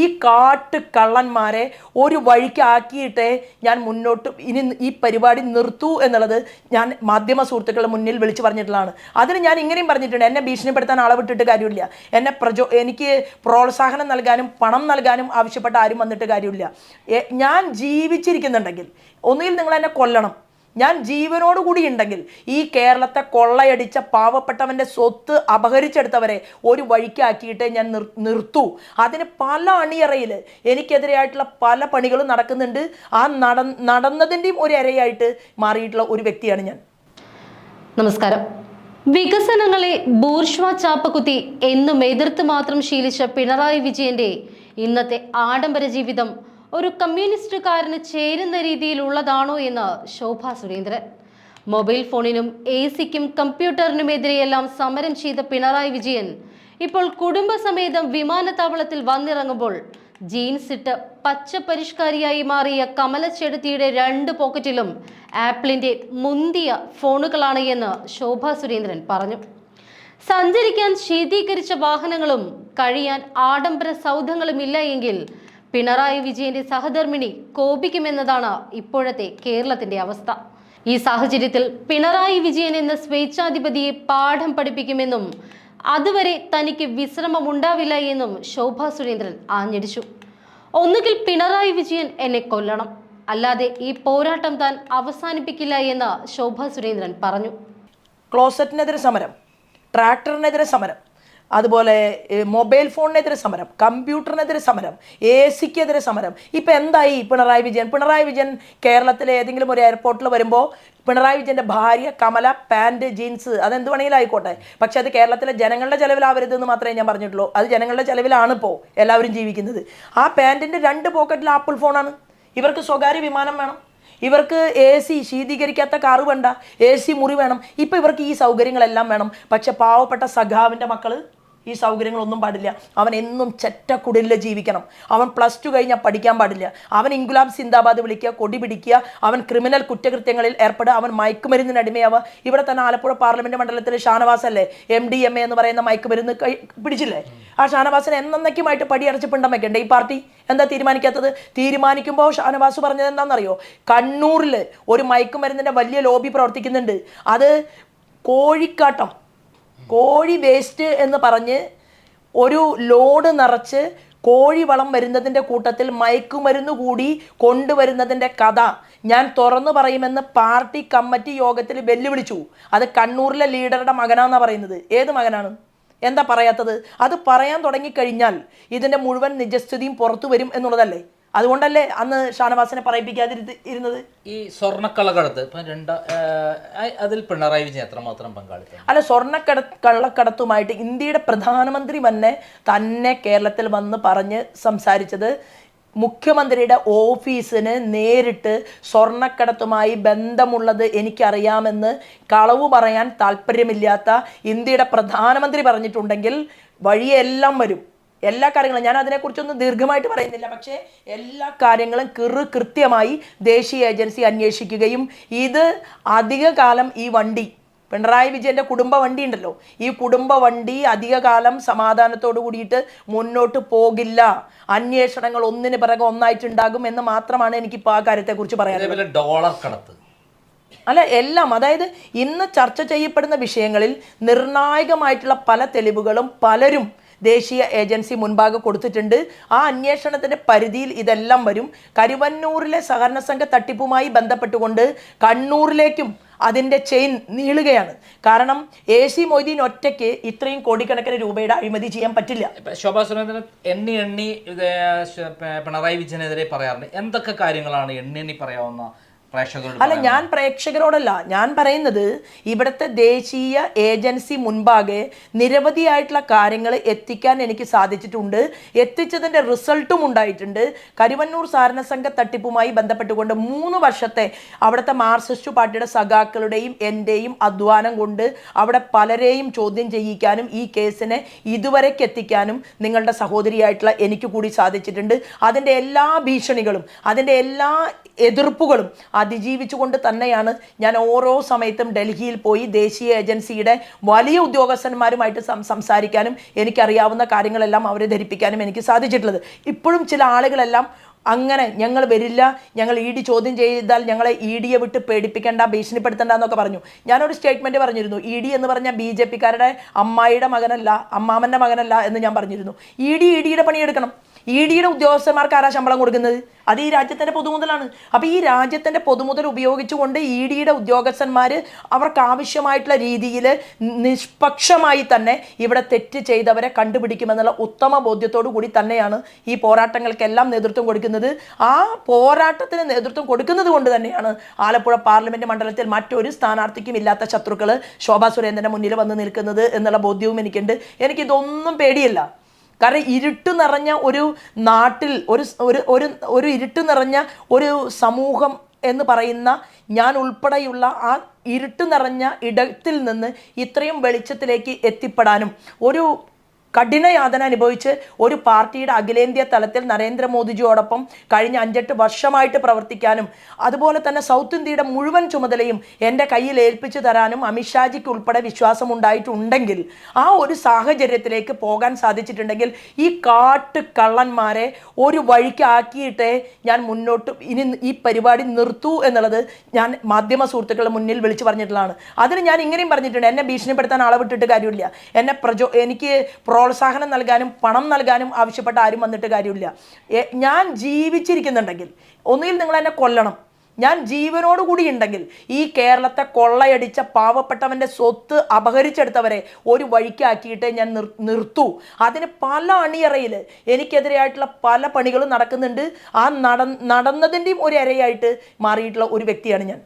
ഈ കാട്ട് കള്ളന്മാരെ ഒരു വഴിക്ക് ആക്കിയിട്ടേ ഞാൻ മുന്നോട്ട് ഇനി ഈ പരിപാടി നിർത്തൂ എന്നുള്ളത് ഞാൻ മാധ്യമ സുഹൃത്തുക്കളുടെ മുന്നിൽ വിളിച്ചു പറഞ്ഞിട്ടുള്ളതാണ്. അതിന് ഞാൻ ഇങ്ങനെയും പറഞ്ഞിട്ടുണ്ട്. എന്നെ ഭീഷണിപ്പെടുത്താൻ ആളെ വിട്ടിട്ട് കാര്യമില്ല. എന്നെ പ്രചോ എനിക്ക് പ്രോത്സാഹനം നൽകാനും പണം നൽകാനും ആവശ്യപ്പെട്ട ആരും വന്നിട്ട് കാര്യമില്ല. ഞാൻ ജീവിച്ചിരിക്കുന്നുണ്ടെങ്കിൽ ഒന്നുകിൽ നിങ്ങൾ എന്നെ കൊല്ലണം. ഞാൻ ജീവനോട് കൂടി ഉണ്ടെങ്കിൽ ഈ കേരളത്തെ കൊള്ളയടിച്ച പാവപ്പെട്ടവന്റെ സ്വത്ത് അപഹരിച്ചെടുത്തവരെ ഒരു വഴിക്കാക്കിയിട്ട് ഞാൻ നിർ നിർത്തൂ. അതിന് പല അണിയറയിൽ എനിക്കെതിരെയായിട്ടുള്ള പല പണികളും നടക്കുന്നുണ്ട്. ആ നട നടന്നതിന്റെയും ഒരു ഇരയായിട്ട് മാറിയിട്ടുള്ള ഒരു വ്യക്തിയാണ് ഞാൻ. നമസ്കാരം. വികസനങ്ങളെ ബൂർഷ്വ ചാപ്പക്കുത്തി എന്നും എതിർത്ത് മാത്രം ശീലിച്ച പിണറായി വിജയന്റെ ഇന്നത്തെ ആഡംബര ജീവിതം ഒരു കമ്മ്യൂണിസ്റ്റുകാരന് ചേരുന്ന രീതിയിലുള്ളതാണോ എന്ന് ശോഭ സുരേന്ദ്രൻ. മൊബൈൽ ഫോണിനും എ സിക്കും കമ്പ്യൂട്ടറിനുമെതിരെയെല്ലാം സമരം ചെയ്ത പിണറായി വിജയൻ ഇപ്പോൾ കുടുംബസമേതം വിമാനത്താവളത്തിൽ വന്നിറങ്ങുമ്പോൾ ജീൻസ് ഇട്ട് പച്ച പരിഷ്കാരിയായി മാറിയ കമലച്ചെടുത്തിയുടെ രണ്ട് പോക്കറ്റിലും ആപ്പിളിന്റെ മുന്തിയ ഫോണുകളാണ് എന്ന് ശോഭ സുരേന്ദ്രൻ പറഞ്ഞു. സഞ്ചരിക്കാൻ ശീതീകരിച്ച വാഹനങ്ങളും കഴിയാൻ ആഡംബര സൗധങ്ങളും ഇല്ല എങ്കിൽ പിണറായി വിജയന്റെ സഹധർമ്മിണി കോപിക്കുമെന്നതാണ് ഇപ്പോഴത്തെ കേരളത്തിന്റെ അവസ്ഥ. ഈ സാഹചര്യത്തിൽ പിണറായി വിജയൻ എന്ന സ്വേച്ഛാധിപതിയെ പാഠം പഠിപ്പിക്കുമെന്നും അതുവരെ തനിക്ക് വിശ്രമം ഉണ്ടാവില്ല എന്നും ശോഭ സുരേന്ദ്രൻ ആഞ്ഞടിച്ചു. ഒന്നുകിൽ പിണറായി വിജയൻ എന്നെ കൊല്ലണം. അല്ലാതെ ഈ പോരാട്ടം താൻ അവസാനിപ്പിക്കില്ല എന്ന് ശോഭ സുരേന്ദ്രൻ പറഞ്ഞു. ക്ലോസറ്റിനെതിരെ സമരം ട്രാക്ടറിനെതിരെ സമരം അതുപോലെ മൊബൈൽ ഫോണിനെതിരെ സമരം കമ്പ്യൂട്ടറിനെതിരെ സമരം എ സിക്കെതിരെ സമരം. ഇപ്പം എന്തായി പിണറായി വിജയൻ? പിണറായി വിജയൻ കേരളത്തിലെ ഏതെങ്കിലും ഒരു എയർപോർട്ടിൽ വരുമ്പോൾ പിണറായി വിജയന്റെ ഭാര്യ കമല പാന്റ് ജീൻസ് അതെന്ത് വേണമെങ്കിലും ആയിക്കോട്ടെ. പക്ഷേ അത് കേരളത്തിലെ ജനങ്ങളുടെ ചെലവിലാവരുത് മാത്രമേ ഞാൻ പറഞ്ഞിട്ടുള്ളൂ. അത് ജനങ്ങളുടെ ചിലവിലാണ് ഇപ്പോൾ എല്ലാവരും ജീവിക്കുന്നത്. ആ പാന്റിന്റെ രണ്ട് പോക്കറ്റിൽ ആപ്പിൾ ഫോണാണ്. ഇവർക്ക് സ്വകാര്യ വിമാനം വേണം. ഇവർക്ക് എ സി ശീതീകരിക്കാത്ത കാറ് വേണ്ട. എ സി മുറി വേണം. ഇപ്പം ഇവർക്ക് ഈ സൗകര്യങ്ങളെല്ലാം വേണം. പക്ഷെ പാവപ്പെട്ട സഖാവിന്റെ മക്കൾ ഈ സൗകര്യങ്ങളൊന്നും പാടില്ല. അവൻ എന്നും ചെറ്റക്കുടലിൽ ജീവിക്കണം. അവൻ പ്ലസ് ടു കഴിഞ്ഞാൽ പഠിക്കാൻ പാടില്ല. അവൻ ഇൻഗുലാബ് സിന്ദാബാദ് വിളിക്കുക കൊടി പിടിക്കുക അവൻ ക്രിമിനൽ കുറ്റകൃത്യങ്ങളിൽ ഏർപ്പെടുക അവൻ മയക്കുമരുന്നിന് അടിമയാവുക. ഇവിടെ തന്നെ ആലപ്പുഴ പാർലമെന്റ് മണ്ഡലത്തിൽ ഷാനവാസ് അല്ലേ എം ഡി എം എ എന്ന് പറയുന്ന മയക്കുമരുന്ന് പിടിച്ചില്ലേ? ആ ഷാനവാസിനെ എന്നേക്കുമായിട്ട് പടിയടച്ച് പിണ്ടം ഈ പാർട്ടി? എന്താ തീരുമാനിക്കാത്തത്? തീരുമാനിക്കുമ്പോൾ ഷാനവാസ് പറഞ്ഞത് എന്താണെന്നറിയോ കണ്ണൂരിൽ ഒരു മയക്കുമരുന്നിന്റെ വലിയ ലോബി പ്രവർത്തിക്കുന്നുണ്ട്. അത് കോഴിക്കാട്ടം കോഴി വേസ്റ്റ് എന്ന് പറഞ്ഞ് ഒരു ലോഡ് നിറച്ച് കോഴി വളം വരുന്നതിന്റെ കൂട്ടത്തിൽ മയക്കുമരുന്ന് കൂടി കൊണ്ടുവരുന്നതിന്റെ കഥ ഞാൻ തുറന്നു പറയുമെന്ന് പാർട്ടി കമ്മിറ്റി യോഗത്തിൽ വെല്ലുവിളിച്ചു. അത് കണ്ണൂരിലെ ലീഡറുടെ മകനാണെന്നാണ് പറയുന്നത്. ഏത് മകനാണ്? എന്താ പറയാത്തത്? അത് പറയാൻ തുടങ്ങിക്കഴിഞ്ഞാൽ ഇതിന്റെ മുഴുവൻ നിജസ്ഥിതിയും പുറത്തു വരും എന്നുള്ളതല്ലേ? അതുകൊണ്ടല്ലേ അന്ന് ഷാനവാസിനെ പറയിപ്പിക്കാതിരുന്നത് ഇരുന്നത്? ഈ സ്വർണക്കള്ളക്കടത്ത് ഇപ്പം രണ്ട് അതിൽ പിണറായി വിജയൻ എത്രമാത്രം പങ്കാളിത്തം? അല്ല സ്വർണക്കട കള്ളക്കടത്തുമായിട്ട് ഇന്ത്യയുടെ പ്രധാനമന്ത്രി തന്നെ തന്നെ കേരളത്തിൽ വന്ന് പറഞ്ഞ് സംസാരിച്ചത് മുഖ്യമന്ത്രിയുടെ ഓഫീസിന് നേരിട്ട് സ്വർണക്കടത്തുമായി ബന്ധമുള്ളത് എനിക്കറിയാമെന്ന് കളവ് പറയാൻ താല്പര്യമില്ലാത്ത ഇന്ത്യയുടെ പ്രധാനമന്ത്രി പറഞ്ഞിട്ടുണ്ടെങ്കിൽ വഴിയെല്ലാം വരും. എല്ലാ കാര്യങ്ങളും. ഞാൻ അതിനെക്കുറിച്ചൊന്നും ദീർഘമായിട്ട് പറയുന്നില്ല. പക്ഷേ എല്ലാ കാര്യങ്ങളും കിറു കൃത്യമായി ദേശീയ ഏജൻസി അന്വേഷിക്കുകയും ഇത് അധിക കാലം ഈ വണ്ടി പിണറായി വിജയന്റെ കുടുംബ വണ്ടി ഉണ്ടല്ലോ ഈ കുടുംബ വണ്ടി അധികകാലം സമാധാനത്തോടു കൂടിയിട്ട് മുന്നോട്ട് പോകില്ല. അന്വേഷണങ്ങൾ ഒന്നിന് പിറകെ ഒന്നായിട്ടുണ്ടാകും എന്ന് മാത്രമാണ് എനിക്ക് ഇപ്പോൾ ആ കാര്യത്തെക്കുറിച്ച് പറയാനുള്ളത്. ഡോളർ കടത്ത്. അല്ല എല്ലാം അതായത് ഇന്ന് ചർച്ച ചെയ്യപ്പെടുന്ന വിഷയങ്ങളിൽ നിർണായകമായിട്ടുള്ള പല തെളിവുകളും പലരും ദേശീയ ഏജൻസി മുൻപാകെ കൊടുത്തിട്ടുണ്ട്. ആ അന്വേഷണത്തിന്റെ പരിധിയിൽ ഇതെല്ലാം വരും. കരുവന്നൂരിലെ സഹകരണ സംഘ തട്ടിപ്പുമായി ബന്ധപ്പെട്ടുകൊണ്ട് കണ്ണൂരിലേക്കും അതിന്റെ ചെയിൻ നീളുകയാണ്. കാരണം എ സി മൊയ്തീൻ ഒറ്റയ്ക്ക് ഇത്രയും കോടിക്കണക്കിന് രൂപയുടെ അഴിമതി ചെയ്യാൻ പറ്റില്ല. ശോഭാ സുരേന്ദ്രൻ എണ്ണി എണ്ണി പിണറായി വിജയനെതിരെ പറയാറുണ്ട്. എന്തൊക്കെ കാര്യങ്ങളാണ് എണ്ണി എണ്ണി പറയാവുന്ന അല്ല ഞാൻ പ്രേക്ഷകരോടല്ല. ഞാൻ പറയുന്നത് ഇവിടുത്തെ ദേശീയ ഏജൻസി മുൻപാകെ നിരവധിയായിട്ടുള്ള കാര്യങ്ങൾ എത്തിക്കാൻ എനിക്ക് സാധിച്ചിട്ടുണ്ട്. എത്തിച്ചതിന്റെ റിസൾട്ടും ഉണ്ടായിട്ടുണ്ട്. കരുവന്നൂർ സാരണ സംഘ തട്ടിപ്പുമായി ബന്ധപ്പെട്ടുകൊണ്ട് മൂന്ന് വർഷത്തെ അവിടുത്തെ മാർക്സിസ്റ്റ് പാർട്ടിയുടെ സഖാക്കളുടെയും എന്റെയും അധ്വാനം കൊണ്ട് അവിടെ പലരെയും ചോദ്യം ചെയ്യിക്കാനും ഈ കേസിനെ ഇതുവരേക്ക് എത്തിക്കാനും നിങ്ങളുടെ സഹോദരിയായിട്ടുള്ള എനിക്ക് കൂടി സാധിച്ചിട്ടുണ്ട്. അതിന്റെ എല്ലാ ഭീഷണികളും അതിന്റെ എല്ലാ എതിർപ്പുകളും അതിജീവിച്ചുകൊണ്ട് തന്നെയാണ് ഞാൻ ഓരോ സമയത്തും ഡൽഹിയിൽ പോയി ദേശീയ ഏജൻസിയുടെ വലിയ ഉദ്യോഗസ്ഥന്മാരുമായിട്ട് സംസാരിക്കാനും എനിക്കറിയാവുന്ന കാര്യങ്ങളെല്ലാം അവരെ ധരിപ്പിക്കാനും എനിക്ക് സാധിച്ചിട്ടുള്ളത്. ഇപ്പോഴും ചില ആളുകളെല്ലാം അങ്ങനെ ഞങ്ങൾ വരില്ല ഞങ്ങൾ ഇ ഡി ചോദ്യം ചെയ്താൽ ഞങ്ങളെ ഇ ഡിയെ വിട്ട് പേടിപ്പിക്കേണ്ട ഭീഷണിപ്പെടുത്തേണ്ട എന്നൊക്കെ പറഞ്ഞു. ഞാനൊരു സ്റ്റേറ്റ്മെന്റ് പറഞ്ഞിരുന്നു ഇ ഡി എന്ന് പറഞ്ഞാൽ ബി ജെ പിക്കാരുടെ അമ്മായിയുടെ മകനല്ല അമ്മാമന്റെ മകനല്ല എന്ന് ഞാൻ പറഞ്ഞിരുന്നു. ഇ ഡി ഇ ഡിയുടെ പണിയെടുക്കണം ഇ ഡിയുടെ ഉദ്യോഗസ്ഥന്മാർക്ക് ആരാ ശമ്പളം കൊടുക്കുന്നത്? അത് ഈ രാജ്യത്തിന്റെ പൊതുമുതലാണ്. അപ്പോൾ ഈ രാജ്യത്തിന്റെ പൊതുമുതൽ ഉപയോഗിച്ചുകൊണ്ട് ഇ ഡിയുടെ ഉദ്യോഗസ്ഥന്മാർ അവർക്ക് ആവശ്യമായിട്ടുള്ള രീതിയിൽ നിഷ്പക്ഷമായി തന്നെ ഇവിടെ തെറ്റ് ചെയ്തവരെ കണ്ടുപിടിക്കുമെന്നുള്ള ഉത്തമ ബോധ്യത്തോടു കൂടി തന്നെയാണ് ഈ പോരാട്ടങ്ങൾക്കെല്ലാം നേതൃത്വം കൊടുക്കുന്നത്. ആ പോരാട്ടത്തിന് നേതൃത്വം കൊടുക്കുന്നത് കൊണ്ട് തന്നെയാണ് ആലപ്പുഴ പാർലമെന്റ് മണ്ഡലത്തിൽ മറ്റൊരു സ്ഥാനാർത്ഥിക്കും ഇല്ലാത്ത ശത്രുക്കൾ ശോഭാ സുരേന്ദ്രന്റെ മുന്നിൽ വന്ന് നിൽക്കുന്നത് എന്നുള്ള ബോധ്യവും എനിക്കുണ്ട്. എനിക്കിതൊന്നും പേടിയില്ല. കാരണം ഇരുട്ട് നിറഞ്ഞ ഒരു നാട്ടിൽ ഒരു ഒരു ഒരു ഇരുട്ട് നിറഞ്ഞ ഒരു സമൂഹം എന്ന് പറയുന്ന ഞാൻ ഉൾപ്പെടെയുള്ള ആ ഇരുട്ട് നിറഞ്ഞ ഇടത്തിൽ നിന്ന് ഇത്രയും വെളിച്ചത്തിലേക്ക് എത്തിപ്പെടാനും ഒരു കഠിനയാതന അനുഭവിച്ച് ഒരു പാർട്ടിയുടെ അഖിലേന്ത്യാ തലത്തിൽ നരേന്ദ്രമോദിജിയോടൊപ്പം കഴിഞ്ഞ അഞ്ചെട്ട് വർഷമായിട്ട് പ്രവർത്തിക്കാനും അതുപോലെ തന്നെ സൗത്ത് ഇന്ത്യയുടെ മുഴുവൻ ചുമതലയും എന്റെ കയ്യിൽ ഏൽപ്പിച്ചു തരാനും അമിത്ഷാജിക്ക് ഉൾപ്പെടെ വിശ്വാസമുണ്ടായിട്ടുണ്ടെങ്കിൽ ആ ഒരു സാഹചര്യത്തിലേക്ക് പോകാൻ സാധിച്ചിട്ടുണ്ടെങ്കിൽ ഈ കാട്ട് കള്ളന്മാരെ ഒരു വഴിക്ക് ആക്കിയിട്ടേ ഞാൻ മുന്നോട്ട് ഇനി ഈ പരിപാടി നിർത്തൂ എന്നുള്ളത് ഞാൻ മാധ്യമ സുഹൃത്തുക്കളുടെ മുന്നിൽ വിളിച്ചു പറഞ്ഞിട്ടുള്ളതാണ്. അതിന് ഞാൻ ഇങ്ങനെയും പറഞ്ഞിട്ടുണ്ട് എന്നെ ഭീഷണിപ്പെടുത്താൻ ആളെ വിട്ടിട്ട് കാര്യമില്ല. എന്നെ പ്രചോ എനിക്ക് പ്രോത്സാഹനം നൽകാനും പണം നൽകാനും ആവശ്യപ്പെട്ട ആരും വന്നിട്ട് കാര്യമില്ല. ഞാൻ ജീവിച്ചിരിക്കുന്നുണ്ടെങ്കിൽ ഒന്നുകിൽ നിങ്ങൾ എന്നെ കൊല്ലണം. ഞാൻ ജീവനോടുകൂടി ഉണ്ടെങ്കിൽ ഈ കേരളത്തെ കൊള്ളയടിച്ച പാവപ്പെട്ടവന്റെ സ്വത്ത് അപഹരിച്ചെടുത്തവരെ ഒരു വഴിക്കാക്കിയിട്ട് ഞാൻ നിർ നിർത്തൂ. അതിന് പല അണിയറയിൽ എനിക്കെതിരെയായിട്ടുള്ള പല പണികളും നടക്കുന്നുണ്ട്. ആ നട നടന്നതിന്റെയും ഒരു ഇരയായിട്ട് മാറിയിട്ടുള്ള ഒരു വ്യക്തിയാണ് ഞാൻ.